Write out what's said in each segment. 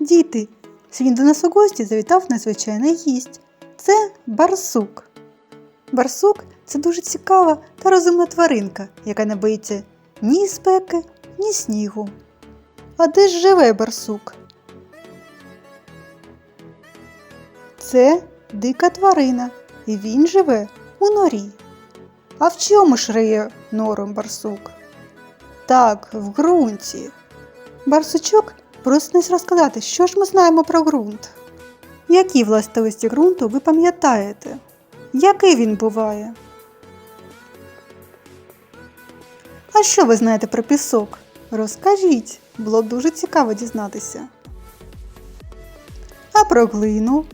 Діти, сьогодні до нас у гості завітав незвичайний гість. Це барсук. Барсук це дуже цікава та розумна тваринка, яка не боїться ні спеки, ні снігу. А де ж живе барсук? Це дика тварина, і він живе у норі. А в чому ж риє нором барсук? Так, в ґрунті. Барсучок просить розказати, що ж ми знаємо про ґрунт. Які властивості ґрунту ви пам'ятаєте? Який він буває? А що ви знаєте про пісок? Розкажіть, було б дуже цікаво дізнатися. А про глину?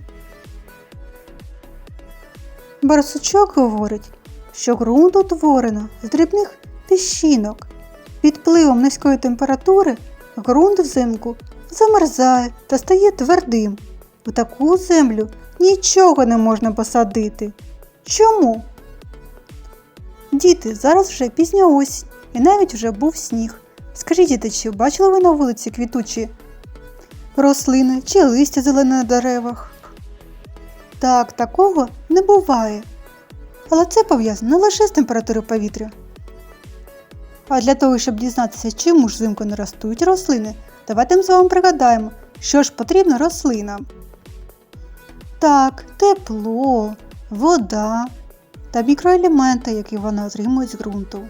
Барсучок говорить, що ґрунт утворено з дрібних піщинок. Під впливом низької температури ґрунт взимку замерзає та стає твердим. У таку землю нічого не можна посадити. Чому? Діти, зараз вже пізня осінь і навіть вже був сніг. Скажіть, діти, чи бачили ви на вулиці квітучі рослини чи листя зелене на деревах? Так, такого не буває. Але це пов'язано не лише з температурою повітря. А для того, щоб дізнатися, чому ж взимку не ростуть рослини, давайте ми з вами пригадаємо, що ж потрібно рослинам. Так, тепло, вода та мікроелементи, які вони отримують з ґрунту.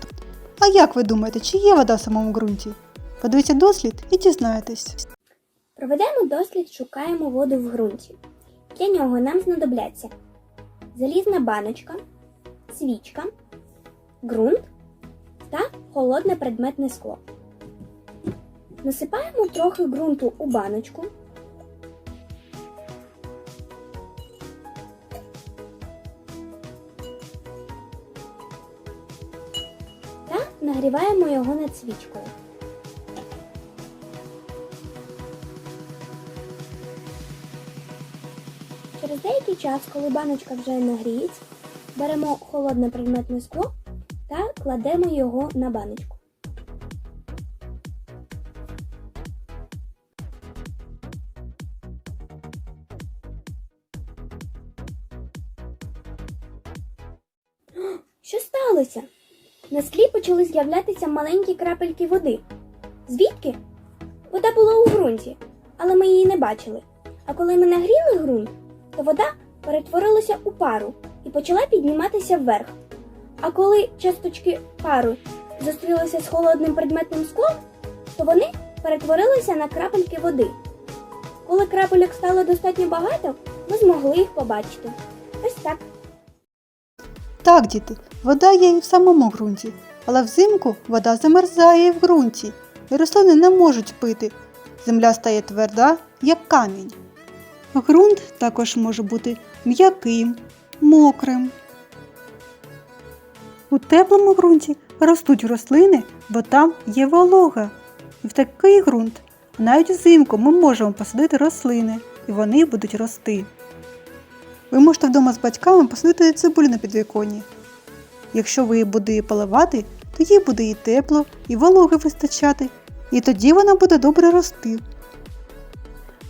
А як ви думаєте, чи є вода в самому ґрунті? Подивіться дослід і дізнаєтесь. Проведемо дослід, шукаємо воду в ґрунті. Для нього нам знадобляться залізна баночка, свічка, ґрунт та холодне предметне скло. Насипаємо трохи ґрунту у баночку. Та нагріваємо його над свічкою. Через деякий час, коли баночка вже нагріється, беремо холодне предметне скло та кладемо його на баночку. Що сталося? На склі почали з'являтися маленькі крапельки води. Звідки? Вода була у ґрунті, але ми її не бачили. А коли ми нагріли ґрунт, то вода перетворилася у пару і почала підніматися вверх. А коли часточки пару зустрілися з холодним предметним склом, то вони перетворилися на крапельки води. Коли крапельок стало достатньо багато, ми змогли їх побачити. Ось так. Так, діти, вода є і в самому ґрунті, але взимку вода замерзає і в ґрунті, і рослини не можуть пити. Земля стає тверда, як камінь. Ґрунт також може бути м'яким, мокрим. У теплому ґрунті ростуть рослини, бо там є волога. І в такий ґрунт навіть взимку ми можемо посадити рослини, і вони будуть рости. Ви можете вдома з батьками посадити цибулю на підвіконні. Якщо ви її будете поливати, то їй буде і тепло, і вологи вистачати, і тоді вона буде добре рости.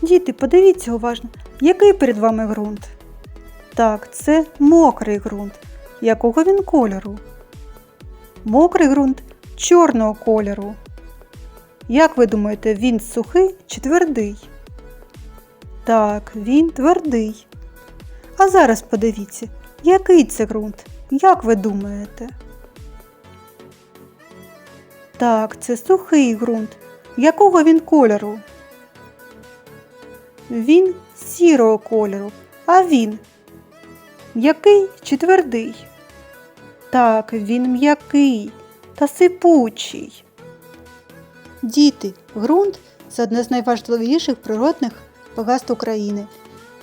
Діти, подивіться уважно, який перед вами ґрунт. Так, це мокрий ґрунт. Якого він кольору? Мокрий ґрунт чорного кольору. Як ви думаєте, він сухий чи твердий? Так, він твердий. А зараз подивіться, який це ґрунт? Як ви думаєте? Так, це сухий ґрунт. Якого він кольору? Він сірого кольору. А він м'який чи твердий? Так, він м'який та сипучий. Діти, ґрунт це одне з найважливіших природних багатств України.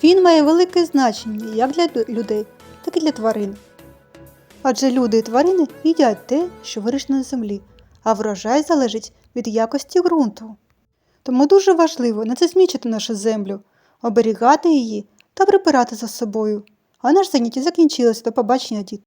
Він має велике значення як для людей, так і для тварин. Адже люди і тварини їдять те, що вирішено на землі, а врожай залежить від якості ґрунту. Тому дуже важливо не засмічити нашу землю, оберігати її та прибирати за собою. А наш заняття закінчилося. До побачення, діти!